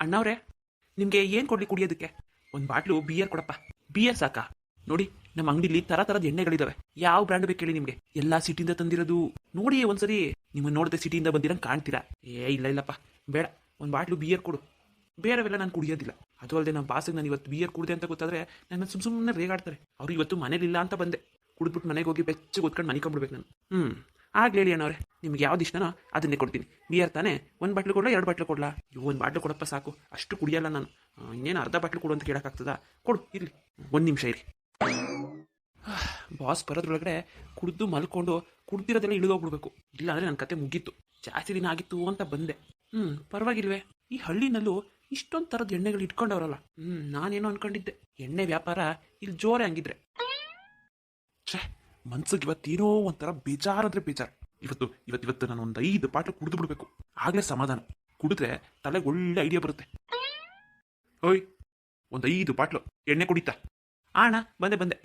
ಅಣ್ಣವ್ರೆ, ನಿಮಗೆ ಏನು ಕೊಡ್ಲಿ ಕುಡಿಯೋದಕ್ಕೆ ಒಂದು ಬಾಟ್ಲು ಬಿಯರ್ ಕೊಡಪ್ಪ. ಬಿಯರ್ ಸಾಕಾ? ನೋಡಿ ನಮ್ಮ ಅಂಗಡಿಲಿ ತರ ತರದ ಎಣ್ಣೆಗಳಿದಾವೆ. ಯಾವ ಬ್ರ್ಯಾಂಡ್ ಬೇಕು ಹೇಳಿ ನಿಮಗೆ? ಎಲ್ಲಾ ಸಿಟಿಯಿಂದ ತಂದಿರೋದು. ನೋಡಿ ಒಂದ್ಸರಿ. ನಿಮ್ಮನ್ನ ನೋಡದೆ ಸಿಟಿಯಿಂದ ಬಂದಿರಂಗ್ ಕಾಣ್ತೀರಾ? ಏ, ಇಲ್ಲ, ಇಲ್ಲಪ್ಪ. ಬೇಡ. ಒಂದು ಬಾಟ್ಲು ಬಿಯರ್ ಕೊಡು. ಬೇರೆವೆಲ್ಲ ನಾನು ಕುಡಿಯೋದಿಲ್ಲ. ಅದು ಅಲ್ಲದೆ ನಮ್ಮ ಬಾಸಿಗೆ ನಾನು ಇವತ್ತು ಬಿಯರ್ ಕುಡಿದೆ ಅಂತ ಗೊತ್ತಾದ್ರೆ ನನ್ನ ಸುಮ್ ಸುಮ್ಮನೆ ರೇಗಾಡ್ತಾರೆ. ಅವ್ರು ಇವತ್ತು ಮನೇಲಿಲ್ಲ ಅಂತ ಬಂದೆ. ಕುಡಿದ್ಬಿಟ್ಟು ಮನೆಗೆ ಹೋಗಿ ಬೆಚ್ಚಗೆ ಓದ್ಕೊಂಡು ಮನಿಕೊಂಡ್ಬಿಡ್ಬೇಕು ನಾನು. ಹ್ಞೂ ಆಗ್ಲಿ ಹೇಳಿ ಅಣ್ಣವ್ರೆ. ನಿಮ್ಗೆ ಯಾವ್ದು ಇಷ್ಟನೋ ಅದನ್ನೇ ಕೊಡ್ತೀನಿ. ಬಿಯರ್ ತಾನೇ? ಒಂದು ಬಾಟ್ಲು ಕೊಡ್ಲಾ, ಎರಡು ಬಾಟ್ಲು ಕೊಡ್ಲಾ? ಒಂದು ಬಾಟ್ಲು ಕೊಡಪ್ಪ ಸಾಕು. ಅಷ್ಟು ಕುಡಿಯಲ್ಲ ನಾನು. ಇನ್ನೇನು ಅರ್ಧ ಬಾಟ್ಲು ಕೊಡು ಅಂತ ಕೇಳೋಕ್ಕಾಗ್ತದಾ? ಕೊಡು, ಇರಲಿ. ಒಂದು ನಿಮಿಷ ಇರಿ ಬಾಸ್ ಬರೋದ್ರೊಳಗಡೆ ಕುಡಿದು ಮಲ್ಕೊಂಡು ಕುಡ್ದಿರೋದೆಲ್ಲ ಇಳಿದೋಗ್ಬಿಡ್ಬೇಕು. ಇಲ್ಲ ಅಂದರೆ ನನ್ನ ಕತೆ ಮುಗೀತು. ಜಾಸ್ತಿ ದಿನ ಆಗಿತ್ತು ಅಂತ ಬಂದೆ. ಹ್ಞೂ ಪರವಾಗಿಲ್ವೇ. ಈ ಹಳ್ಳಿನಲ್ಲೂ ಇಷ್ಟೊಂದು ಥರದ ಎಣ್ಣೆಗಳು ಇಟ್ಕೊಂಡವ್ರಲ್ಲ. ಹ್ಞೂ ನಾನೇನೋ ಅನ್ಕೊಂಡಿದ್ದೆ. ಎಣ್ಣೆ ವ್ಯಾಪಾರ ಇಲ್ಲಿ ಜೋರೆ ಹಂಗಿದ್ರೆ. ಛೇ ಮನ್ಸಿಗೆ ಇವತ್ತೇನೋ ಒಂಥರ ಬೇಜಾರಂದ್ರೆ ಬೇಜಾರು. ಇವತ್ತು ಇವತ್ತು ಇವತ್ತು ನಾನು ಒಂದು ಐದು ಪಾಟ್ಲು ಕುಡಿದು ಬಿಡಬೇಕು. ಆಗಲೇ ಸಮಾಧಾನ. ಕುಡಿದ್ರೆ ತಲೆಗೆ ಒಳ್ಳೆ ಐಡಿಯಾ ಬರುತ್ತೆ. ಓಯ್ ಒಂದು ಐದು ಬಾಟ್ಲು ಎಣ್ಣೆ ಕುಡಿತಾ. ಆಣ ಬಂದೆ ಬಂದೆ.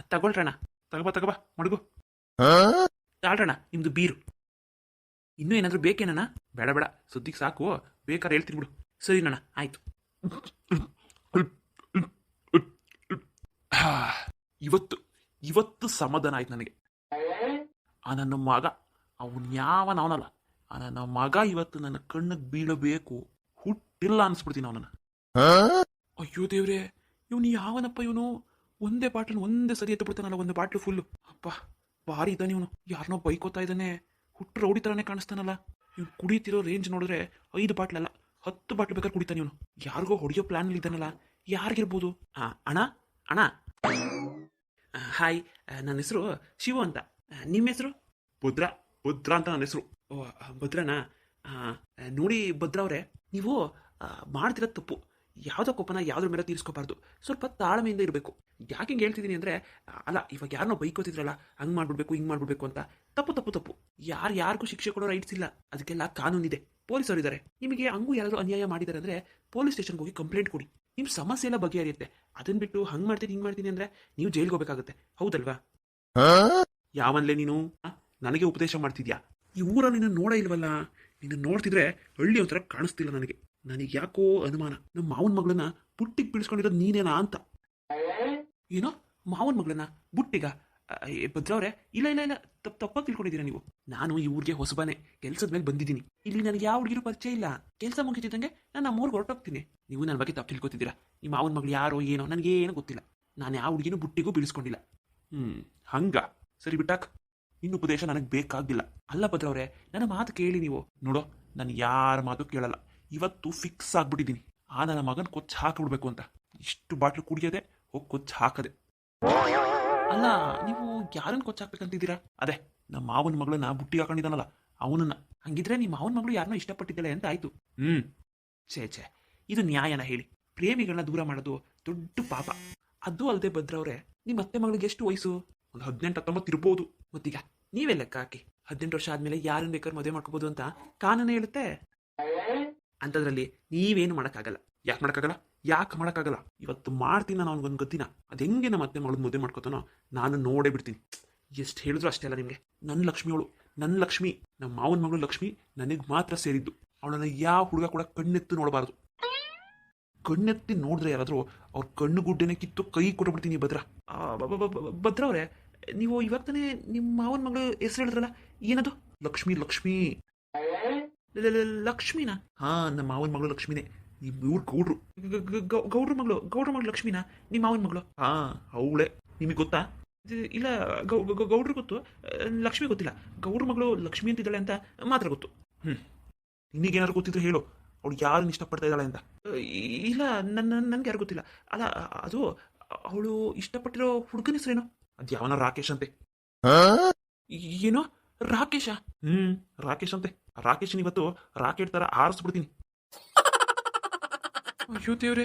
ತಗೊಳ್ರಣ. ತಗೊಳ್ರಣ್ಣ ತಗೋಬಾ ತಗೋಬಾ ಮಡಗು. ತಾಳ್ರಣ ನಿಮ್ದು ಬೀರು. ಇನ್ನೂ ಏನಾದರೂ ಬೇಕೇನಣ್ಣ? ಬೇಡ ಬೇಡ. ಸುದ್ದಿಗೆ ಸಾಕು. ಬೇಕಾದ್ರೆ ಹೇಳ್ತೀನಿ ಬಿಡು. ಸರಿನಣ್ಣ ಆಯ್ತು. ಇವತ್ತು ಇವತ್ತು ಸಮಾಧಾನ ಆಯ್ತು ನನಗೆ. ಆ ನನ್ನ ಮಗ ಅವನು ಯಾವನ ಅವನಲ್ಲ. ಆ ನನ್ನ ಮಗ ಇವತ್ತು ನನ್ನ ಕಣ್ಣಿಗೆ ಬೀಳಬೇಕು. ಹುಟ್ಟಿಲ್ಲ ಅನ್ಸ್ಬಿಡ್ತೀನಿ ಅವನನ್ನ. ಅಯ್ಯೋ ದೇವ್ರೆ ಇವನು ಯಾವನಪ್ಪ ಇವನು? ಒಂದೇ ಬಾಟ್ಲು ಒಂದೇ ಸರಿ ಎತ್ತು ಬಿಡ್ತಾನಲ್ಲ ಒಂದು ಬಾಟ್ಲು ಫುಲ್ಲು ಅಪ್ಪ ಭಾರಿ ಇದ್ದಾನೆ ಇವನು. ಯಾರನ್ನೋ ಬೈಕೋತಾ ಇದ್ದಾನೆ. ಹುಟ್ಟು ರೌಡಿ ಥರನೇ ಕಾಣಿಸ್ತಾನಲ್ಲ. ಇವ್ನು ಕುಡಿತಿರೋ ರೇಂಜ್ ನೋಡಿದ್ರೆ ಐದು ಬಾಟ್ಲಲ್ಲ ಹತ್ತು ಬಾಟ್ಲು ಬೇಕಾದ್ರೆ ಕುಡಿತಾನೆ ಇವನು. ಯಾರಿಗೋ ಹೊಡೆಯೋ ಪ್ಲಾನ್ ಇದ್ದಾನಲ್ಲ. ಯಾರಿಗಿರ್ಬೋದು? ಆ, ಅಣ್ಣ? ಅಣ್ಣ. ಹಾಯ್ ನನ್ನ ಹೆಸರು ಶಿವು ಅಂತ. ನಿಮ್ಮ ಹೆಸರು? ಭದ್ರ ಭದ್ರ ಅಂತ ನನ್ನ ಹೆಸರು. ಓ ಆ, ನೋಡಿ ಭದ್ರ ಅವರೇ ನೀವು ಮಾಡ್ತಿರೋ ತಪ್ಪು. ಯಾವುದೋ ಕೋಪನ ಯಾವುದ್ರ ಮೇಲೆ ತೀರಿಸ್ಕೋಬಾರ್ದು. ಸ್ವಲ್ಪ ತಾಳ್ಮೆಯಿಂದ ಇರಬೇಕು. ಯಾಕೆ ಹಿಂಗೆ ಹೇಳ್ತಿದ್ದೀನಿ ಅಂದರೆ ಅಲ್ಲ ಇವಾಗ ಯಾರನ್ನೋ ಬೈಕೋತಿದ್ರಲ್ಲ ಹಂಗೆ ಮಾಡ್ಬಿಡ್ಬೇಕು ಹಿಂಗೆ ಮಾಡ್ಬಿಡ್ಬೇಕು ಅಂತ. ತಪ್ಪು ತಪ್ಪು ತಪ್ಪು. ಯಾರು ಯಾರಿಗೂ ಶಿಕ್ಷೆ ಕೊಡೋ ರೈಟ್ಸ್ ಇಲ್ಲ. ಅದಕ್ಕೆಲ್ಲ ಕಾನೂನಿದೆ. ಪೊಲೀಸರು ಇದ್ದಾರೆ ನಿಮಗೆ ಹಂಗೂ ಯಾರಾದರೂ ಅನ್ಯಾಯ ಮಾಡಿದ್ದಾರೆ ಅಂದರೆ ಪೊಲೀಸ್ ಸ್ಟೇಷನ್ಗೆ ಹೋಗಿ ಕಂಪ್ಲೇಂಟ್ ಕೊಡಿ. ನಿಮ್ಮ ಸಮಸ್ಯೆ ಎಲ್ಲ ಬಗೆಹರಿಯುತ್ತೆ ಅದನ್ನ ಬಿಟ್ಟು ಹಂಗ್ ಮಾಡ್ತೀನಿ ಹಿಂಗ್ ಮಾಡ್ತೀನಿ ಅಂದ್ರೆ ನೀವು ಜೈಲ್ಗೆ ಹೋಗ್ಬೇಕಾಗುತ್ತೆ. ಹೌದಲ್ವಾ? ಯಾವನ್ಲೇ ನೀನು? ನನಗೆ ಉಪದೇಶ ಮಾಡ್ತಿದ್ಯಾ? ಈ ಊರ ನಿನ್ನ ನೋಡ ಇಲ್ವಲ್ಲ? ನಿನ್ನ ನೋಡ್ತಿದ್ರೆ ಹಳ್ಳಿ ಒಂಥರ ಕಾಣಿಸ್ತಿಲ್ಲ ನನಗೆ. ನನಗೆ ಯಾಕೋ ಅನುಮಾನ. ನಮ್ಮ ಮಾವನ ಮಗಳನ್ನ ಬುಟ್ಟಿಗೆ ಬೀಳಿಸ್ಕೊಂಡಿರೋದು ನೀನೇನಾ ಅಂತ. ಏನೋ ಮಾವನ ಮಗಳನ್ನ ಬುಟ್ಟಿಗ ಭದ್ರವ್ರೆ, ಇಲ್ಲ ಇಲ್ಲ ಇಲ್ಲ ತಪ್ಪು ತಪ್ಪಾಗಿ ತಿಳ್ಕೊಂಡಿದ್ದೀರಾ ನೀವು? ನಾನು ಈ ಊರಿಗೆ ಹೊಸಬಾನೆ, ಕೆಲಸದ ಮೇಲೆ ಬಂದಿದ್ದೀನಿ. ಇಲ್ಲಿ ನನಗೆ ಯಾವ ಹುಡುಗಿರು ಪರಿಚಯ ಇಲ್ಲ. ಕೆಲಸ ಮುಗಿತಿದ್ದಂಗೆ ನಾನು ನಮ್ಮ ಊರಿಗೆ ಹೊರಟೋಗ್ತೀನಿ. ನೀವು ನನ್ನ ಬಗ್ಗೆ ತಪ್ಪು ತಿಳ್ಕೊತಿದ್ದೀರಾ? ನಿಮ್ಮ ಮಾವನ ಮಗಳು ಯಾರೋ, ಏನೋ, ನನಗೆ ಏನೋ ಗೊತ್ತಿಲ್ಲ. ನಾನು ಯಾವ ಹುಡುಗಿನೂ ಬುಟ್ಟಿಗೂ ಬೀಳಿಸ್ಕೊಂಡಿಲ್ಲ ಹ್ಮ್, ಹಂಗ. ಸರಿ, ಬಿಟ್ಟಾಕ್. ಇನ್ನು ಉಪದೇಶ ನನಗೆ ಬೇಕಾಗಿಲ್ಲ ಅಲ್ಲ, ಭದ್ರವ್ರೆ, ನನ್ನ ಮಾತು ಕೇಳಿ ನೀವು. ನೋಡೋ, ನಾನು ಯಾರ ಮಾತು ಕೇಳಲ್ಲ. ಇವತ್ತು ಫಿಕ್ಸ್ ಆಗ್ಬಿಟ್ಟಿದ್ದೀನಿ. ಆ ನನ್ನ ಮಗನ ಕೊಚ್ಚ ಹಾಕಿಬಿಡ್ಬೇಕು ಅಂತ. ಇಷ್ಟು ಬಾಟ್ಲು ಕುಡಿಯೋದೆ ಹೋಗಿ ಕೊಚ್ಚ ಹಾಕದೆ. ಅಲ್ಲ, ನೀವು ಯಾರನ್ನ ಕೊಚ್ಚ ಹಾಕ್ಬೇಕಂತಿದ್ದೀರಾ ಅದೇ ನಮ್ಮ ಮಾವನ ಮಗಳನ್ನ ಬುಟ್ಟಿಗೆ ಹಾಕೊಂಡಿದ್ದಾನಲ್ಲ, ಅವನನ್ನ. ಹಂಗಿದ್ರೆ ನಿಮ್ಮ ಮಾವನ ಮಗಳು ಯಾರನ್ನೋ ಇಷ್ಟಪಟ್ಟಿದ್ದಾಳೆ ಅಂತ ಆಯ್ತು. ಹ್ಮ್. ಛೇ ಛೇ, ಇದು ನ್ಯಾಯನ ಹೇಳಿ. ಪ್ರೇಮಿಗಳನ್ನ ದೂರ ಮಾಡೋದು ದೊಡ್ಡ ಪಾಪ. ಅದು ಅಲ್ಲದೆ ಭದ್ರವ್ರೆ ನಿಮ್ಮ ಅತ್ತೆ ಮಗಳಿಗೆ ಎಷ್ಟು ವಯಸ್ಸು? ಒಂದು ಹದಿನೆಂಟು ಹತ್ತೊಂಬತ್ತು ಇರ್ಬೋದು. ಮತ್ತೀಗ, ನೀವೇ ಲೆಕ್ಕ ಹಾಕಿ. ಹದಿನೆಂಟು ವರ್ಷ ಆದ್ಮೇಲೆ ಯಾರನ್ನ ಬೇಕಾದ್ರೂ ಮದುವೆ ಮಾಡ್ಕೋಬಹುದು ಅಂತ ಕಾನೂನು ಹೇಳುತ್ತೆ? ಅಂಥದ್ರಲ್ಲಿ ನೀವೇನು ಮಾಡೋಕ್ಕಾಗಲ್ಲ. ಯಾಕೆ ಮಾಡೋಕ್ಕಾಗಲ್ಲ? ಯಾಕೆ ಮಾಡೋಕ್ಕಾಗಲ್ಲ? ಇವತ್ತು ಮಾಡ್ತೀನಿ ನಾನು ಅವ್ನಿಗೊಂದು ಗೊತ್ತಿನ ಅದು ಹೆಂಗೆ ನಮ್ಮ ಅತ್ತೆ ಮಗಳು ಮುದ್ದೆ ಮಾಡ್ಕೋತಾನೋ ನಾನು ನೋಡೇ ಬಿಡ್ತೀನಿ. ಎಷ್ಟು ಹೇಳಿದ್ರು ಅಷ್ಟೇ ಅಲ್ಲ ನಿಮಗೆ. ನನ್ನ ಲಕ್ಷ್ಮಿಯವಳು ನನ್ನ ಲಕ್ಷ್ಮಿ ನಮ್ಮ ಮಾವನ ಮಗಳು ಲಕ್ಷ್ಮಿ ನನಗೆ ಮಾತ್ರ ಸೇರಿದ್ದು. ಅವಳನ್ನು ಯಾವ ಹುಡುಗ ಕೂಡ ಕಣ್ಣೆತ್ತು ನೋಡಬಾರ್ದು. ಕಣ್ಣೆತ್ತಿ ನೋಡಿದ್ರೆ ಯಾರಾದರೂ ಅವ್ರ ಕಣ್ಣು ಗುಡ್ಡೆನೆ ಕಿತ್ತು ಕೈ ಕೊಟ್ಬಿಡ್ತೀನಿ ಭದ್ರ. ಭದ್ರ ಅವರೇ, ನೀವು ಇವಾಗ ತಾನೇ ನಿಮ್ಮ ಮಾವನ ಮಗಳು ಹೆಸರು ಹೇಳಿದ್ರಲ್ಲ, ಏನದು? ಲಕ್ಷ್ಮಿ ಲಕ್ಷ್ಮಿ. ಲಕ್ಷ್ಮಿನಾ? ಹಾ ನಮ್ಮ ಮಾವನ ಮಗಳು ಲಕ್ಷ್ಮಿನೇ. ಇವ್ರು ಗೌಡ್ರು. ಗೌಡ್ರ ಮಗಳು ಗೌಡ್ರ ಮಗಳು ಲಕ್ಷ್ಮೀನಾ? ನಿಮ್ಮ ಮಾವನ ಮಗಳು? ಹಾ ಅವಳೆ. ನಿಮಗೆ ಗೊತ್ತಾ? ಇಲ್ಲ ಗೌ ಗೌಡ್ರು ಗೊತ್ತು. ಲಕ್ಷ್ಮಿ ಗೊತ್ತಿಲ್ಲ. ಗೌಡ್ರ ಮಗಳು ಲಕ್ಷ್ಮಿ ಅಂತಿದ್ದಾಳೆ ಅಂತ ಮಾತ್ರ ಗೊತ್ತು. ಹ್ಮ್. ನಿನಗೇನಾದ್ರು ಗೊತ್ತಿದ್ರೆ ಹೇಳು. ಅವಳು ಯಾರನ್ನ ಇಷ್ಟಪಡ್ತಾ ಇದ್ದಾಳೆ ಅಂತ. ಇಲ್ಲ ನನ್ನ ನನ್ಗೆ ಯಾರು ಗೊತ್ತಿಲ್ಲ. ಅಲ್ಲ ಅದು ಅವಳು ಇಷ್ಟಪಟ್ಟಿರೋ ಹುಡುಗನ ಹೆಸರೇನು? ಅದು ಯಾವನ ರಾಕೇಶ್ ಅಂತೆ. ಏನೋ ರಾಕೇಶ. ಹ್ಮ್ ರಾಕೇಶ್ ಅಂತೆ. ರಾಕೇಶನ್ ಇವತ್ತು ರಾಕೆಟ್ ತರ ಆರಿಸ್ಬಿಡ್ತೀನಿ. ಅಯ್ಯೋ ದೇವ್ರೆ,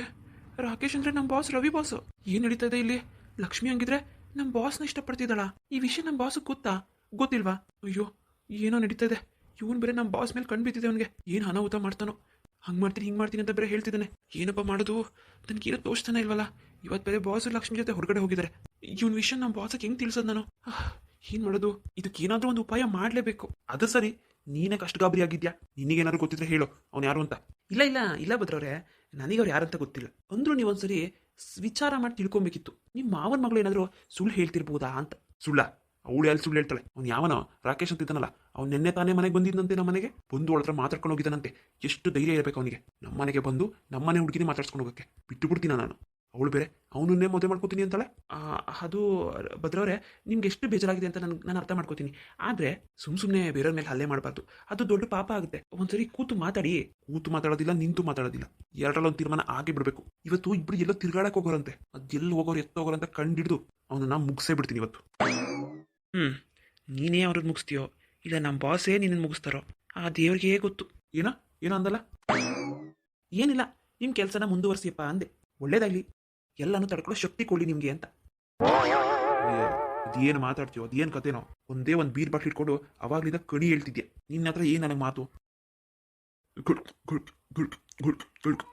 ರಾಕೇಶ್ ಅಂದ್ರೆ ನಮ್ಮ ಬಾಸ್ ರವಿ ಬಾಸ್ ಏನ್ ನಡೀತಾ ಇದೆ ಇಲ್ಲಿ? ಲಕ್ಷ್ಮಿ ಹಂಗಿದ್ರೆ ನಮ್ಮ ಬಾಸ್ನ ಇಷ್ಟಪಡ್ತಿದ್ದಾಳ? ಈ ವಿಷಯ ನಮ್ಮ ಬಾಸ್ ಗೊತ್ತಾ? ಗೊತ್ತಿಲ್ವಾ? ಅಯ್ಯೋ, ಏನೋ ನಡೀತಾ ಇದೆ ಇವನ್ ಬೇರೆ ನಮ್ಮ ಬಾಸ್ ಮೇಲೆ ಕಣ್ ಬಿದ್ದಿದೆ ಅವನಿಗೆ. ಏನು ಅನಾಹುತ ಮಾಡ್ತಾನೋ? ಹಂಗ್ ಮಾಡ್ತೀನಿ, ಹಿಂಗ್ ಮಾಡ್ತೀನಿ ಅಂತ ಬೇರೆ ಹೇಳ್ತಿದ್ದಾನೆ. ಏನಪ್ಪ ಮಾಡೋದು? ನನ್ಗೆ ಏನೋ ತೋಚ್ತಾನೆ ಇಲ್ವಲ್ಲ? ಇವತ್ತು ಬೇರೆ ಬಾಸ್ ಲಕ್ಷ್ಮಿ ಜೊತೆ ಹೊರಗಡೆ ಹೋಗಿದ್ದಾರೆ ಇವನ್ ವಿಷಯ ನಮ್ಮ ಬಾಸಕ್ಕೆ ಹೆಂಗ್ ತಿಳಿಸೋದು ನಾನು? ಏನು ಮಾಡೋದು? ಇದಕ್ಕೆ ಏನಾದರೂ ಒಂದು ಉಪಾಯ ಮಾಡ್ಲೇಬೇಕು. ಅದು ಸರಿ. ನೀನೇ ಕಷ್ಟ ಗಾಬರಿ ಆಗಿದ್ಯಾ? ನಿನಗೇನಾದ್ರು ಗೊತ್ತಿದ್ರೆ ಹೇಳು. ಅವ್ನು ಯಾರು ಅಂತ? ಇಲ್ಲ ಇಲ್ಲ ಇಲ್ಲ ಭದ್ರವ್ರೆ. ನನಗೆ ಅವ್ರು ಯಾರಂತ ಗೊತ್ತಿಲ್ಲ. ಅಂದ್ರೂ ನೀವು ಒಂದ್ಸರಿ ಸ್- ವಿಚಾರ ಮಾಡಿ ತಿಳ್ಕೊಬೇಕಿತ್ತು. ನಿಮ್ಮ ಮಾವನ ಮಗಳು ಏನಾದರೂ ಸುಳ್ಳು ಹೇಳ್ತಿರ್ಬೋದಾ ಅಂತ. ಸುಳ್ಳ. ಅವಳು ಎಲ್ಲಿ ಸುಳ್ಳು ಹೇಳ್ತಾಳೆ? ಅವ್ನು ಯಾವನೋ? ರಾಕೇಶ್ ಅಂತ ಇದ್ದಾನಲ್ಲ. ಅವ್ನು ನಿನ್ನೆ ತಾನೇ ಮನೆಗೆ ಬಂದಿದ್ದಂತೆ ನಮ್ಮ ಮನೆಗೆ? ಬಂದು ಅವಳ ಹತ್ರ ಮಾತಾಡ್ಕೊಂಡು ಹೋಗಿದ್ದಾನಂತೆ. ಎಷ್ಟು ಧೈರ್ಯ ಇರಬೇಕು ಅವನಿಗೆ. ನಮ್ಮ ಮನೆಗೆ ಬಂದು ನಮ್ಮನೆ ಹುಡುಗಿನೇ ಮಾತಾಡ್ಸ್ಕೊಂಡು ಹೋಗಕ್ಕೆ. ಬಿಟ್ಟು ಬಿಡ್ತೀನ ನಾನು? ಅವಳು ಬೇರೆ? ಅವನನ್ನೇ ಮದುವೆ ಮಾಡ್ಕೋತೀನಿ ಅಂತಾಳೆ? ಅದು ಭದ್ರವ್ರೆ ನಿಮ್ಗೆ ಎಷ್ಟು ಬೇಜಾರಾಗಿದೆ ಅಂತ ನನ್ಗೆ ನಾನು ಅರ್ಥ ಮಾಡ್ಕೋತೀನಿ. ಆದರೆ ಸುಮ್ ಸುಮ್ಮನೆ ಬೇರೆಯವ್ರ ಮೇಲೆ ಹಲ್ಲೆ ಮಾಡಬಾರ್ದು. ಅದು ದೊಡ್ಡ ಪಾಪ ಆಗುತ್ತೆ. ಒಂದ್ಸರಿ ಕೂತು ಮಾತಾಡಿ. ಕೂತು ಮಾತಾಡೋದಿಲ್ಲ ನಿಂತು ಮಾತಾಡೋದಿಲ್ಲ. ಎರಡರಲ್ಲೊಂದು ತೀರ್ಮಾನ ಆಗಿ ಬಿಡಬೇಕು. ಇವತ್ತು ಇಬ್ರು ಎಲ್ಲೋ ತಿರ್ಗಾಡಕ್ಕೆ ಹೋಗೋರಂತೆ. ಅದು ಎಲ್ಲಿ ಹೋಗೋರು ಎತ್ತ ಹೋಗೋರಂತ ಕಂಡಿಡ್ದು ಅವನನ್ನ ಮುಗಿಸೇ ಬಿಡ್ತೀನಿ ಇವತ್ತು. ಹ್ಞೂ ನೀನೇ ಅವ್ರನ್ನ ಮುಗಿಸ್ತೀಯೋ? ಇಲ್ಲ ನಮ್ಮ ಬಾಸೇ ನಿನ್ನನ್ನು ಮುಗಿಸ್ತಾರೋ? ಆ ದೇವ್ರಿಗೆ ಗೊತ್ತು? ಏನೋ? ಏನೋ ಅಂದಲ್ಲ? ಏನಿಲ್ಲ ನಿಮ್ಮ ಕೆಲಸನ ಮುಂದುವರಿಸಿಯಪ್ಪ ಅಂದೆ. ಒಳ್ಳೇದಾಗ್ಲಿ. ಎಲ್ಲನೂ ತಡ್ಕೊಳ್ಳೋ ಶಕ್ತಿ ಕೊಡಿ ನಿಮಗೆ ಅಂತ. ಅದೇನು ಮಾತಾಡ್ತೀವೋ ಅದೇನು ಕತೆನೋ? ಒಂದೇ ಒಂದು ಬೀರ್ ಬಾಟ್ಲಿ ಇಟ್ಕೊಂಡು ಅವಾಗ್ಲಿಂದ ಕಣಿ ಹೇಳ್ತಿದ್ಯಾ? ನಿನ್ನ ಹತ್ರ ಏನು ನನಗೆ ಮಾತು? Good good good good good.